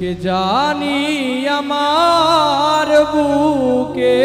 কে জানি আমার বুকে।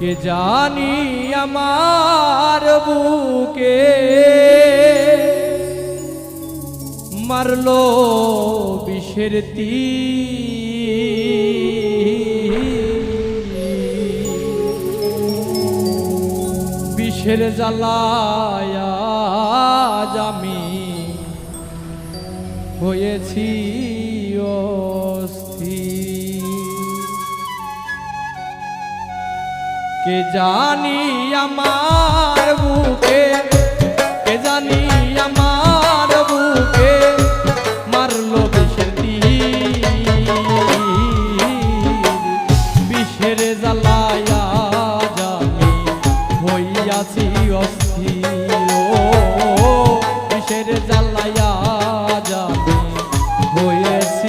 কে জানি আমার বুকে। মারলো বিষের তি বিষের জ্বালায়া জাম হয়েছি কে জানি আমার বুকে হয়েছে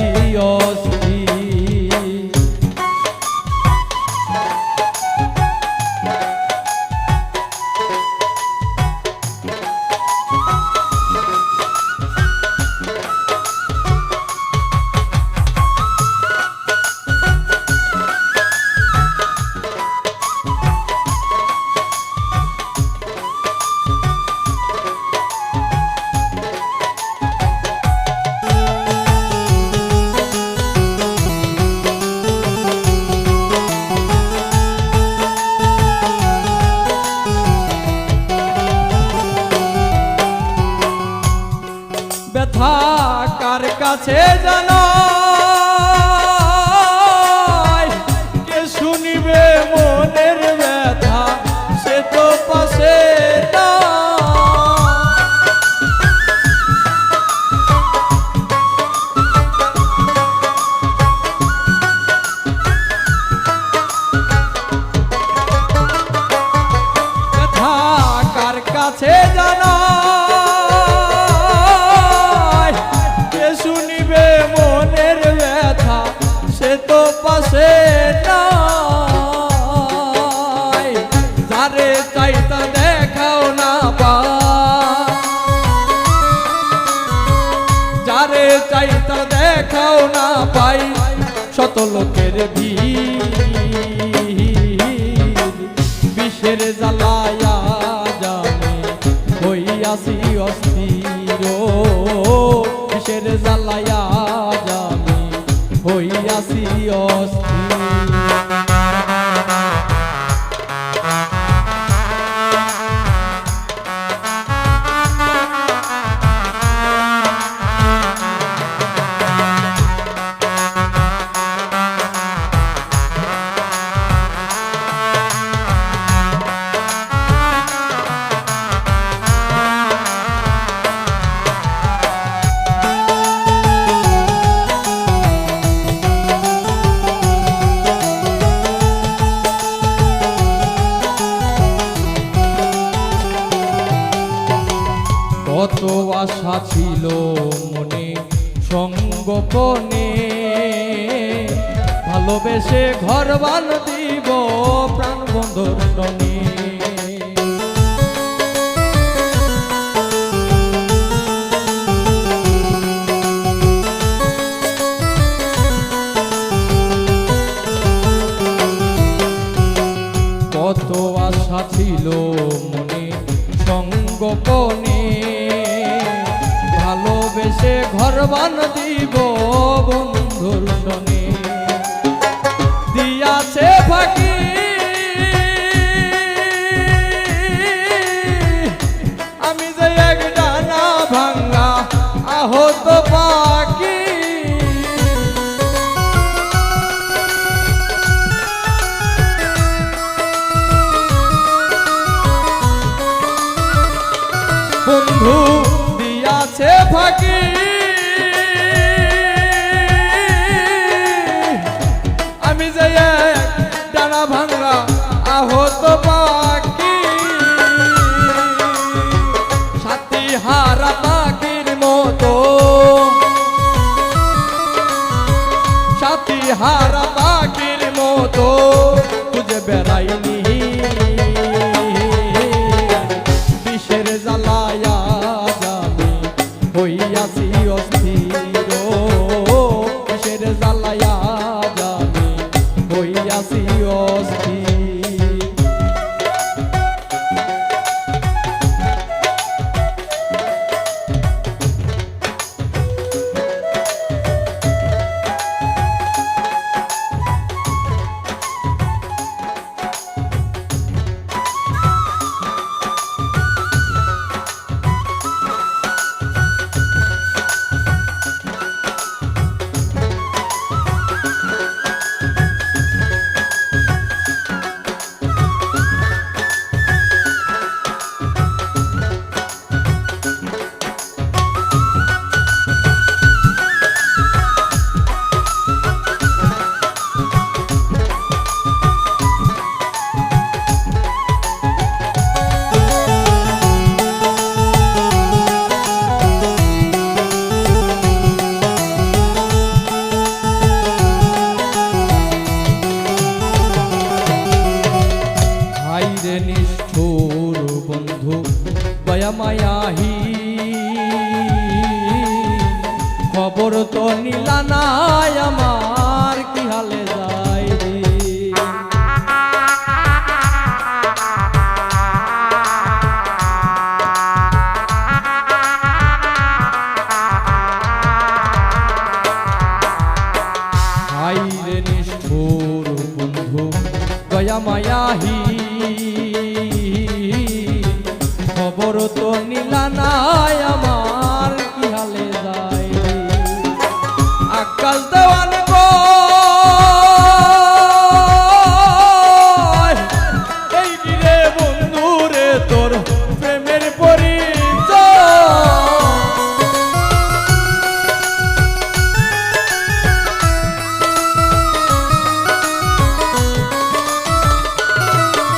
কত আশা ছিল মনে সঙ্গপনে ভালোবেসে ঘর বাল দিব প্রাণ বন্ধুর সঙ্গে কত আশা ছিল মনে সঙ্গপনে ঘর বান দিব বন্ধুর সঙ্গে। দিয়াছে ফাঁকি হইয়াছি অস্থির। কিসের জ্বালায়া দয়া মায়াহি খবর তো নীলা নাই আমার।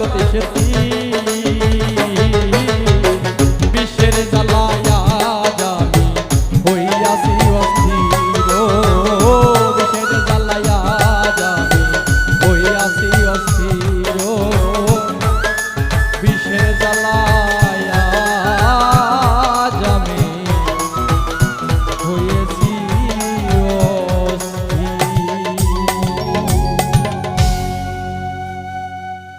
બોલો તે શેરથી